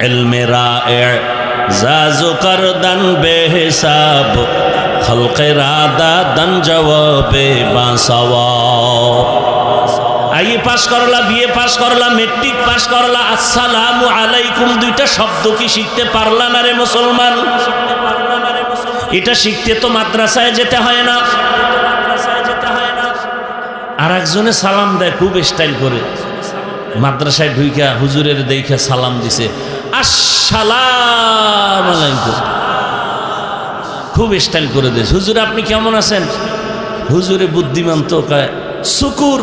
علم رائع زازو کردن بے حساب خلق رادا دن جواب বাঁচাওয়া IA পাশ করলা BA পাশ করলা metric পাশ করলা আসসালামু আলাইকুম দুইটা শব্দ কি শিখতে পারলা না রে মুসলমান এটা শিখতে তো মাদ্রাসায় যেতে হয় না আর একজনে সালাম দেয় খুব স্টাইল করে মাদ্রাসায় ঢুইকা হুজুরের দেখে সালাম দিছে আসসালাম আলাইকুম। খুব স্টাইল করে দিয়েছে। হুজুর, আপনি কেমন আছেন? হুজুরে বুদ্ধিমান তো কয়, শুকুর।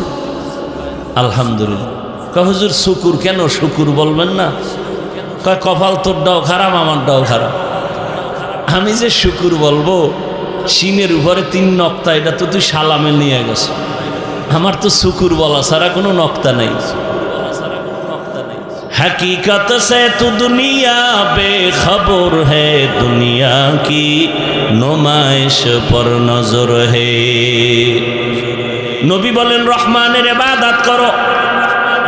আলহামদুলিল্লাহ। হুজুর, শুকুর কেন? শুকুর বলবেন না? কয়, কপাল তোরটাও খারাপ আমারটাও খারাপ। আমি যে শুকুর বলব সিনের উপরে তিন নক্তা, এটা তো তুই সালামে নিয়ে গেছ। আমার তো শুকুর বলা ছাড়া কোনো নক্তা নেই। हकीकत से तो दुनिया बेखबर है दुनिया की नुमाइश पर नजर है নবী বলেন রহমানের এবাদাত করো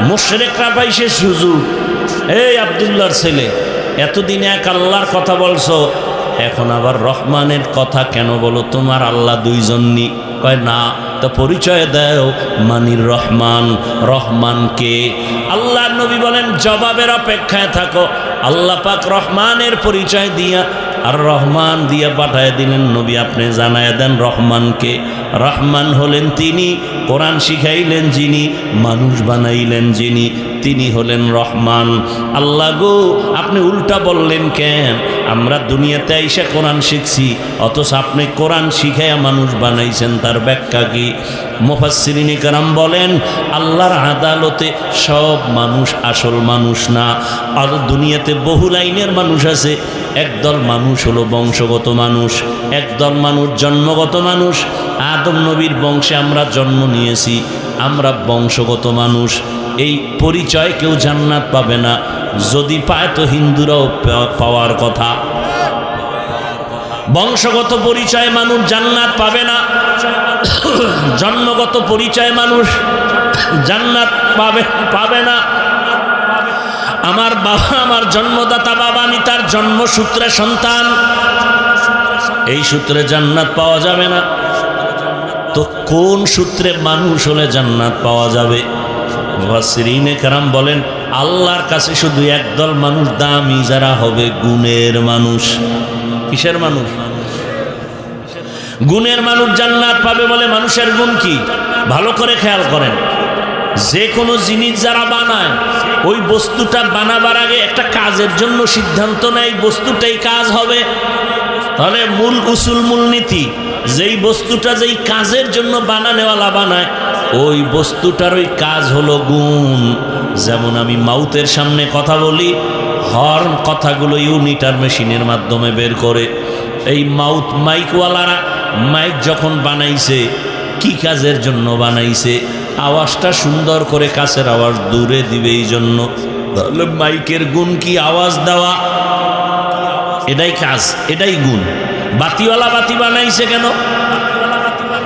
মুশরেকরা পাইছে সুযোগ এই আবদুল্লাহর ছেলে এতদিন এক আল্লাহর কথা বলছো এখন আবার রহমানের কথা কেন বলো তোমার আল্লাহ দুইজননি কয় না তা পরিচয় দেও মানির রহমান রহমানকে আল্লাহ নবী বলেন, জবাবের অপেক্ষায় থাকো। আল্লাহ পাক রহমানের পরিচয় দিয়া আর রহমান দিয়া পাঠায় দিলেন নবী। আপনি জানায় দেন রহমানকে। রহমান হলেন তিনি, কোরআন শিখাইলেন যিনি, মানুষ বানাইলেন যিনি তিনি হলেন রহমান। আল্লাহ গো, আপনি উল্টা বললেন কেন? আমরা দুনিয়াতে আইসা কোরআন শিখছি, অথচ আপনি কোরআন শিখাইয়া মানুষ বানাইছেন, তার ব্যাখ্যা কি? মুফাসসিরিনে কারাম বলেন, আল্লাহর আদালতে সব মানুষ আসল মানুষ না। আর দুনিয়াতে বহু লাইনের মানুষ আছে, একদল মানুষ হলো বংশগত মানুষ, একদল মানুষ জন্মগত মানুষ। আদম নবীর বংশে আমরা জন্ম নিয়েছি, আমরা বংশগত মানুষ। এই পরিচয় কেউ জান্নাত পাবে না। যদি পায় তো হিন্দুরাও পাওয়ার কথা। বংশগত পরিচয় মানুষ জান্নাত পাবে না। জন্মগত পরিচয় মানুষ জান্নাত পাবে পাবে না। আমার বাবা, আমার জন্মদাতা বাবা, আমি তার জন্মসূত্রে সন্তান। এই সূত্রে জান্নাত পাওয়া যাবে না। তো কোন সূত্রে মানুষ হলে জান্নাত পাওয়া যাবে? মুফাসসিরিনে কারাম বলেন, আল্লাহর কাছে শুধু একদল মানুষ দামি যারা হবে গুণের মানুষ। কিসের মানুষ? গুণের মানুষ জান্নাত পাবে বলে মানুষের গুণ কি? ভালো করে খেয়াল করেন। যে কোনো জিনিস যারা বানায়, ওই বস্তুটা বানাবার আগে একটা কাজের জন্য সিদ্ধান্ত নেয়, বস্তুটাই কাজ হবে। তাহলে মূল উসুল মূল নীতি যেই বস্তুটা যেই কাজের জন্য বানানেওয়ালা বানায়, ওই বস্তুটার ওই কাজ হলো গুণ। যেমন আমি মাউথের সামনে কথা বলি, হর্ন কথাগুলো ইউনিটার মেশিনের মাধ্যমে বের করে। এই মাউথ মাইকওয়ালারা মাইক যখন বানাইছে, কি কাজের জন্য বানাইছে? আওয়াজটা সুন্দর করে কাছের আওয়াজ দূরে দিবে এই জন্য। তাহলে মাইকের গুণ কি আওয়াজ দেওয়া? এটাই কাজ, এটাই গুণ। বাতিওয়ালা বাতি বানাইছে কেন?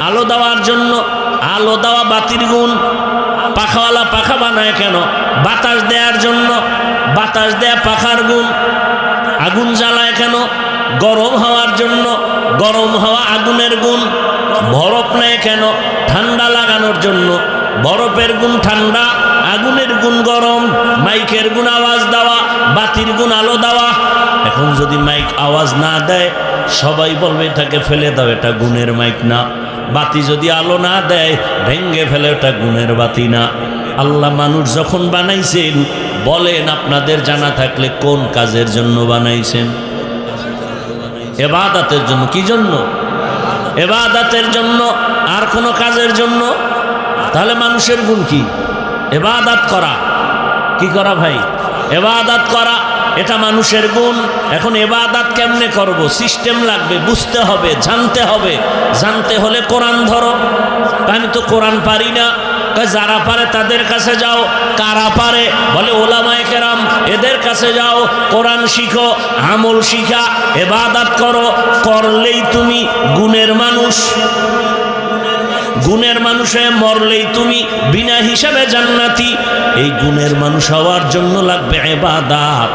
আলো দেওয়ার জন্য। আলো দেওয়া বাতির গুণ। পাখাওয়ালা পাখা বানায় কেন? বাতাস দেওয়ার জন্য। বাতাস দেয়া পাখার গুণ। আগুন জ্বালায় কেন? গরম হওয়ার জন্য। গরম হওয়া আগুনের গুণ। বরফ নেয় কেন? ঠান্ডা লাগানোর জন্য। বরফের গুণ ঠান্ডা, আগুনের গুণ গরম। মাইকের গুণ আওয়াজ দেওয়া, বাতির গুণ আলো দেওয়া। এখন যদি মাইক আওয়াজ না দেয় সবাই বলবে, এটাকে ফেলে দাও, এটা গুণের মাইক না। বাতি যদি আলো না দেয় ভেঙ্গে ফেলে, ওটা গুণের বাতি না। আল্লাহ মানুষ যখন বানাইছেন, বলেন আপনাদের জানা থাকলে কোন কাজের জন্য বানাইছেন? এবাদাতের জন্য, কি জন্য? এবাদাতের জন্য, আর কোনো কাজের জন্য? তাহলে মানুষের গুণ কি? এবাদাত করা। কি করা ভাই? এবাদাত করা। এটা মানুষের গুণ। এখন এবাদাত কেমনে করব? সিস্টেম লাগবে, বুঝতে হবে, জানতে হবে। জানতে হলে কোরআন ধরো। আমি তো কোরআন পারি না। যারা পারে তাদের কাছে যাও। কারা পারে? বলে ওলামায়ে কেরাম, এদের কাছে যাও। কোরআন শিখো, আমল শিখা, এবাদাত করো। করলেই তুমি গুণের মানুষ। গুণের মানুষ হয়ে মরলেই তুমি বিনা হিসাবে জান্নাতি। এই গুণের মানুষ হওয়ার জন্য লাগবে এবাদাত।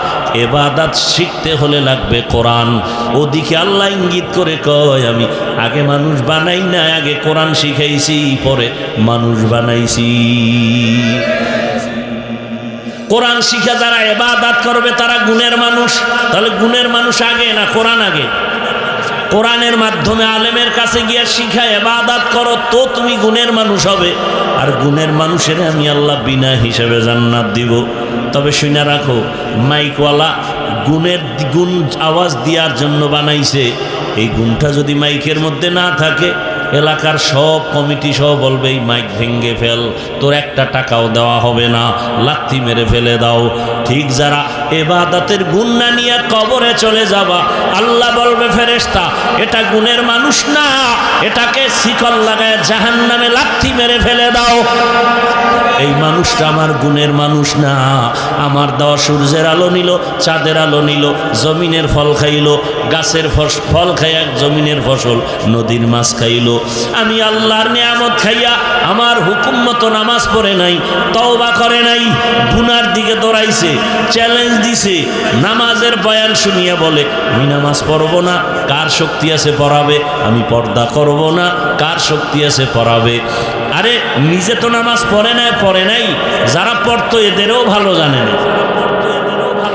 এবাদাত শিখতে হলে লাগবে কোরআন। ওদিকে আল্লাহ ইঙ্গিত করে কয়, আমি আগে মানুষ বানাই না আগে কোরআন শিখাইছি, পরে মানুষ বানাইছি। কোরআন শিখে যারা এবাদাত করবে, তারা গুণের মানুষ। তাহলে গুণের মানুষ আগে না কোরআন আগে? কোরআনের মাধ্যমে আলেমের কাছে গিয়ে শিখা এবাদাত করো, তো তুমি গুণের মানুষ হবে। আর গুণের মানুষের আমি আল্লাহ বিনা হিসেবে জান্নাত দিব। তবে শুনে রাখো, মাইকওয়ালা গুণের গুণ আওয়াজ দেওয়ার জন্য বানাইছে। এই গুণটা যদি মাইকের মধ্যে না থাকে, এলাকার সব কমিটি সহ বলবে, এই মাইক ভেঙ্গে ফেল, তোর একটা টাকাও দেওয়া হবে না, লাথি মেরে ফেলে দাও। ঠিক যারা এবাদাতের গুণ না নিয়ে কবরে চলে যাবা, আল্লাহ বলবে ফেরেস্তা এটা গুণের মানুষ না, এটাকে শিকল লাগায় জাহান নামে লাথি মেরে ফেলে দাও। এই মানুষটা আমার গুণের মানুষ না, আমার দেওয়া সূর্যের আলো নিল, চাঁদের আলো নিল, জমিনের ফল খাইলো, গাছের ফল খাইয়া জমিনের ফসল, নদীর মাছ খাইল। আমি আল্লাহর নিয়ামত খাইয়া আমার হুকুম মতো নামাজ পড়ে নাই, তওবা করে নাই, গুনার দিকে দৌড়াইছে। চ্যালেঞ্জ দিছে। নামাজের বয়ান শুনিয়া বলে, আমি নামাজ পড়ব না, কার শক্তি আছে পড়াবে? আমি পর্দা করব না, কার শক্তি আছে পড়াবে? আরে, নিজে তো নামাজ পড়ে নাই পড়ে নাই। যারা পড়তো, এদেরও ভালো জানে না।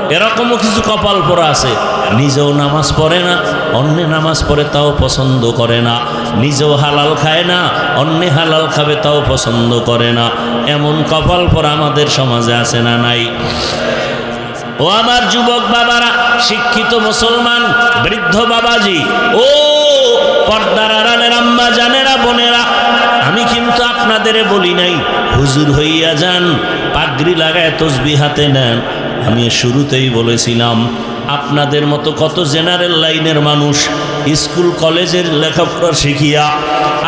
এরকমও কিছু কপাল পরা আছে। নিজেও নামাজ পড়ে না, অন্যে নামাজ পড়ে তাও পছন্দ করে না। নিজেও হালাল খায় না, অন্যে হালাল খাবে তাও পছন্দ করে না। এমন কপাল পরা আমাদের সমাজে আছে না নাই। ও আমার যুবক বাবারা, শিক্ষিত মুসলমান, বৃদ্ধ বাবাজি, ও পর্দার আড়ালের আম্মা, জানেরা, বোনেরা, আমি কিন্তু আপনাদের বলি নাই, হুজুর হইয়া যান, পাগড়ি লাগায় তসবি হাতে নেন। আমি শুরুতেই বলেছিলাম, আপনাদের মতো কত জেনারেল লাইনের মানুষ, স্কুল, কলেজের লেখাপড়া শিখিয়া,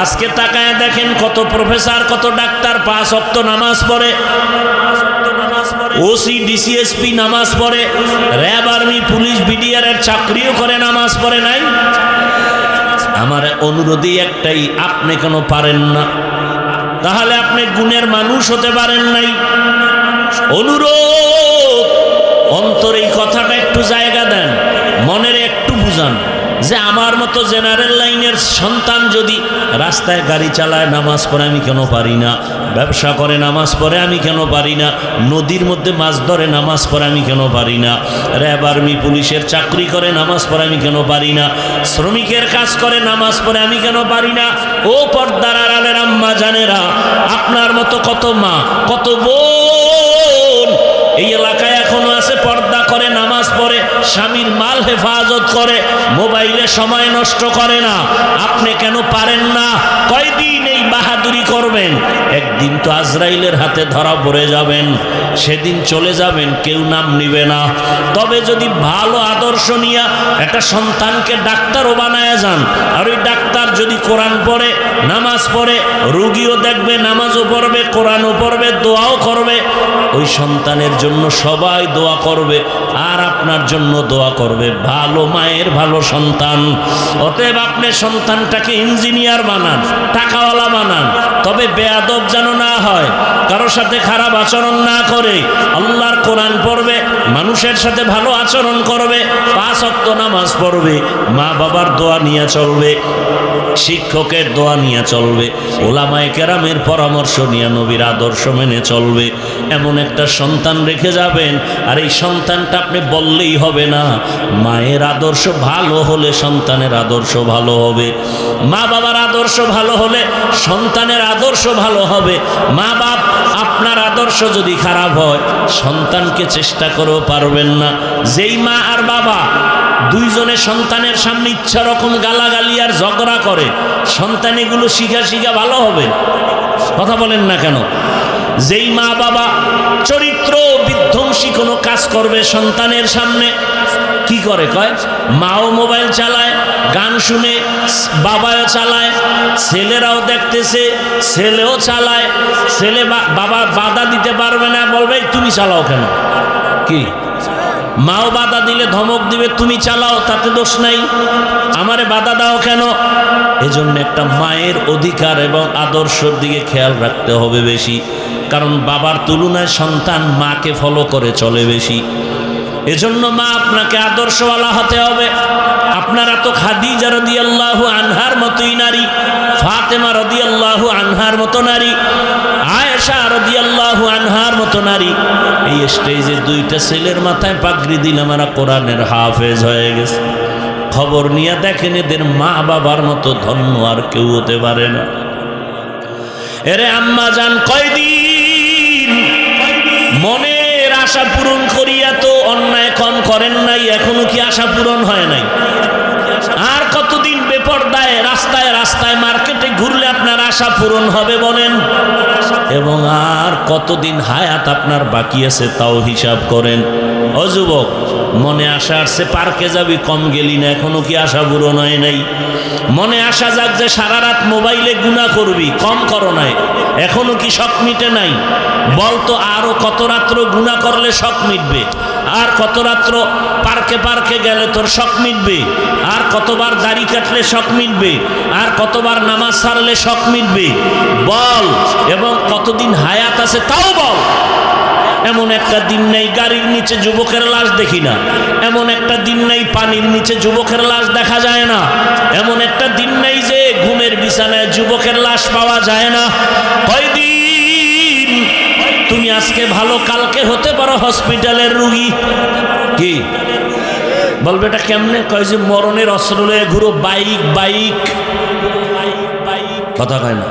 আজকে তাকায় দেখেন কত প্রফেসর, কত ডাক্তার, পাঁচ অক্ত নামাজ পড়ে। ওসি, ডিসিএসপি নামাজ পড়ে, র্যাব আর্মি, পুলিশ বিডিআর এর চাকরিও করে নামাজ পড়ে নাই। আমার অনুরোধই একটাই, আপনি কেন পারেন না? তাহলে আপনি গুণের মানুষ হতে পারেন নাই। অনুরোধ, অন্তরে এই কথাটা একটু জায়গা দেন, মনের একটু বুঝান। যে আমার মতো জেনারেল লাইনের সন্তান যদি রাস্তায় গাড়ি চালায়, নামাজ পড়ে আমি কেন পারি না? ব্যবসা করে, নামাজ পড়ে আমি কেন পারি না? নদীর মধ্যে মাছ ধরে, নামাজ পড়ে আমি কেন পারি না? র্যাব আর্মি, পুলিশের চাকরি করে, নামাজ পড়ে আমি কেন পারি না? শ্রমিকের কাজ করে, নামাজ পড়ে আমি কেন পারি না? ও পর্দার আড়ালের আম্মা জানেরা, আপনার মতো কত মা, কত বোন এই এলাকায় এখনও আছে, পর্দা করে, নামাজ পড়ে, স্বামীর মাল হেফাজত করে, মোবাইলে সময় নষ্ট করে না। আপনি কেন পারেন না? কয়দিন এই বাহাদুরি করবেন। একদিন তো আজরাইলের হাতে ধরা পড়ে যাবেন। সেদিন চলে যাবেন, কেউ নাম নিবে না। তবে যদি ভালো আদর্শ নিয়ে একটা সন্তানকে ডাক্তারও বানায় যান, আর ওই ডাক্তার যদি কোরআন পড়ে, নামাজ পড়ে, রুগীও দেখবে, নামাজও পড়বে, কোরআনও পড়বে, দোয়াও করবে, ওই সন্তানের জন্য সবাই দোয়া করবে, আর আপনার জন্য দোয়া করবে। ভালো মায়ের ভালো সন্তান। অতএব আপনি সন্তানটাকে ইঞ্জিনিয়ার বানান, টাকাওয়ালা বানান। তবে বেয়াদব যেন না হয়, কারোর সাথে খারাপ আচরণ না করে, আল্লাহর কোরআন পড়বে, মানুষের সাথে ভালো আচরণ করবে, পাঁচ অক্ত নামাজ পড়বে মা বাবার দোয়া নিয়ে চলবে। শিক্ষকের দোয়া নিয়ে চলবে, ওলামায় কেরামের পরামর্শ নিয়ে নবীর আদর্শ মেনে চলবে। এমন একটা সন্তান রেখে যাবেন, আর এই সন্তানটা আপনি বললেই হবে না, মায়ের আদর্শ ভালো হলে সন্তানের আদর্শ ভালো হবে। মা বাবার আদর্শ ভালো হলে সন্তানের আদর্শ ভালো হবে। মা বাপ, আপনার আদর্শ যদি খারাপ হয়, সন্তানকে চেষ্টা করেও পারবেন না। যেই মা আর বাবা দুইজনে সন্তানের সামনে ইচ্ছা রকম গালাগালি আর ঝগড়া করে সন্তান এগুলো শিখা শিখা ভালো হবে। কথা বলেন না কেন? যেই মা বাবা চরিত্র বিধ্বংসী কোনো কাজ করবে সন্তানের সামনে, কি করে কয়? মাও মোবাইল চালায়, গান শুনে বাবাও চালায়, ছেলেরাও দেখতেছে, ছেলেও চালায়, ছেলে বাবা বাধা দিতে পারবে না, বলবে তুমি চালাও কেন? কি? মাও বাধা দিলে ধমক দিবে, তুমি চালাও, তাতে দোষ নাই। আমারে বাধা দাও কেন? এজন্য একটা মায়ের অধিকার এবং আদর্শর দিকে খেয়াল রাখতে হবে বেশি। কারণ বাবার তুলনায় সন্তান মাকে ফলো করে চলে বেশি। এজন্য মা আপনাকে আদর্শওয়ালা হতে হবে। আপনারা তো খাদিজা রদিয়াল্লাহু আনহার মতোই নারী, ফাতেমা রদিয়াল্লাহু আনহার মতো নারী, আয়েশা রদিয়াল্লাহু আনহার মতো নারী। এই স্টেজে দুইটা ছেলের মাথায় পাগড়ি আমরা কোরআনের হাফেজ হয়ে গেছে। খবর নিয়ে দেখেন এদের মা বাবার মতো ধন্য আর কেউ হতে পারে না। এরে আম্মা যান কয়দিন মনের আশা পূরণ করিয়া তো অন্যায় কম করেন নাই, এখনও কি আশা পূরণ হয় নাই? আর কতদিন বেপরদায়, রাস্তায় রাস্তায় মার্কেটে ঘুরলে আপনার আশা পূরণ হবে বলেন? এবং আর কতদিন হায়াত আপনার বাকি আছে তাও হিসাব করেন? অযুবক, মনে আশা আসছে, পার্কে যাবি, কম গেলি না, এখনও কি আশা পূরণ হয় নাই? মনে আসা যাক যে সারা রাত মোবাইলে গুণা করবি, কম করো নাই। এখনও কি শখ মিটে নাই? বলতো আরও কত রাত্র গুণা করলে শখ মিটবে? আর কত রাত্র পার্কে পার্কে গেলে তোর শখ মিটবে? আর কতবার দাড়ি কাটলে শখ মিটবে? আর কতবার নামাজ সারলে শখ মিটবে? বল, এবং কতদিন হায়াত আছে তাও বল। এমন একটা দিন নেই গাড়ির নিচে যুবকের লাশ দেখি না। এমন একটা দিন নেই পানির নিচে যুবকের লাশ দেখা যায় না। এমন একটা দিন নেই যে ঘুমের বিছানায় যুবকের লাশ পাওয়া যায় না। কয়দিন তুমি আজকে ভালো, কালকে হতে পারো হসপিটালের রুগী। কি? বলবে এটা কেমনে? কয় যে মরণের অস্ত্র লয়ে ঘুরো, বাইক বাইক। কথা কয় না।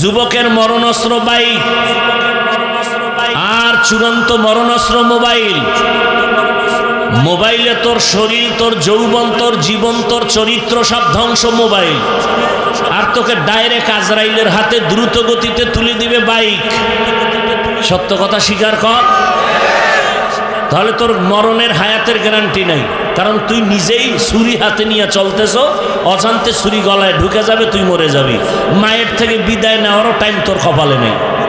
যুবকের মরণ অস্ত্র বাইক। চূড়ান্ত মরণাস্ত্র মোবাইল। মোবাইলে তোর শরীর, তোর যৌবন, তোর জীবন, তোর চরিত্র সব ধ্বংস মোবাইল। আর তোকে ডাইরেক্ট আজরাইলের হাতে দ্রুত গতিতে তুলে দিবে বাইক। সত্য কথা স্বীকার কর। তাহলে তোর মরণের হায়াতের গ্যারান্টি নাই। কারণ তুই নিজেই ছুরি হাতে নিয়ে চলতেছ, অজান্তে ছুরি গলায় ঢুকে যাবে, তুই মরে যাবি। মায়ের থেকে বিদায় নেওয়ারও টাইম তোর কপালে নেই।